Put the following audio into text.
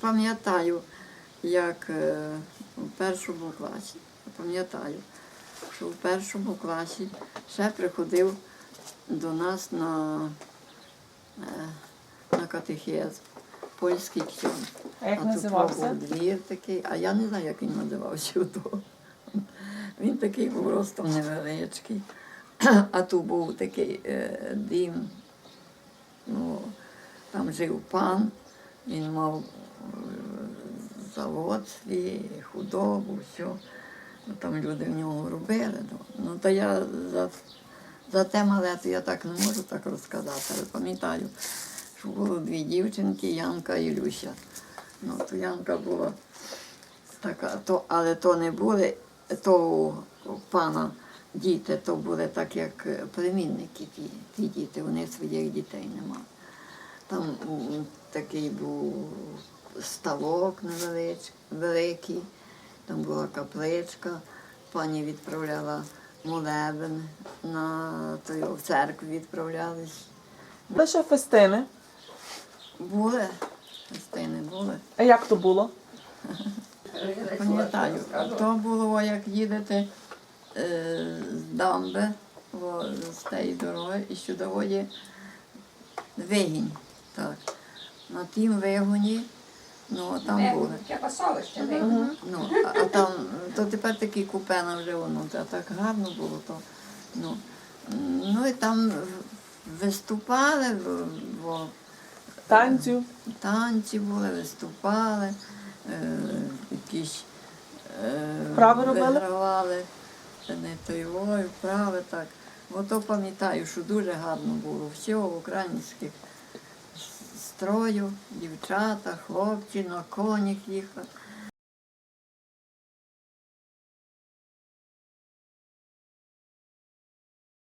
пам'ятаю, як е, у першому класі, пам'ятаю, що в першому класі ще приходив до нас на, е, на катехез польський ксьон. А як тут називався? двір такий, а я не знаю, як він називався. Він такий був ростом невеличкий, а тут був такий е, дім. Ну, там жив пан, він мав е, завод свій, худобу, все. Ну, там люди в нього робили. Ну, ну то я за, за те мале, то я так не можу так розказати, але пам'ятаю, що було дві дівчинки, Янка і Люся. Ну, то Янка була така, то, але то не були, то у пана діти, то були так, як е, племінники ті, ті діти, вони своїх дітей не мали. Там такий був невеличкий, великий, там була капличка, пані відправляла молебен на той, в церкву відправлялись. Лише фестини. Були, гостини були. А як то було? Пам'ятаю, то було, як їдете е, з дамби, о, з тієї дороги, і сюди є вигінь. Так. На тім вигоні, ну там були. Пасовище, Ну, а, а там, то тепер такі купена вже воно, та так гарно було то. Ну, ну і там виступали, в- в- Танцю. танці були, виступали, е, якісь е, Вправи робили? вигравали, не той ой, вправи так. Ото пам'ятаю, що дуже гарно було. Всього українських строю, дівчата, хлопці, на конях їхали.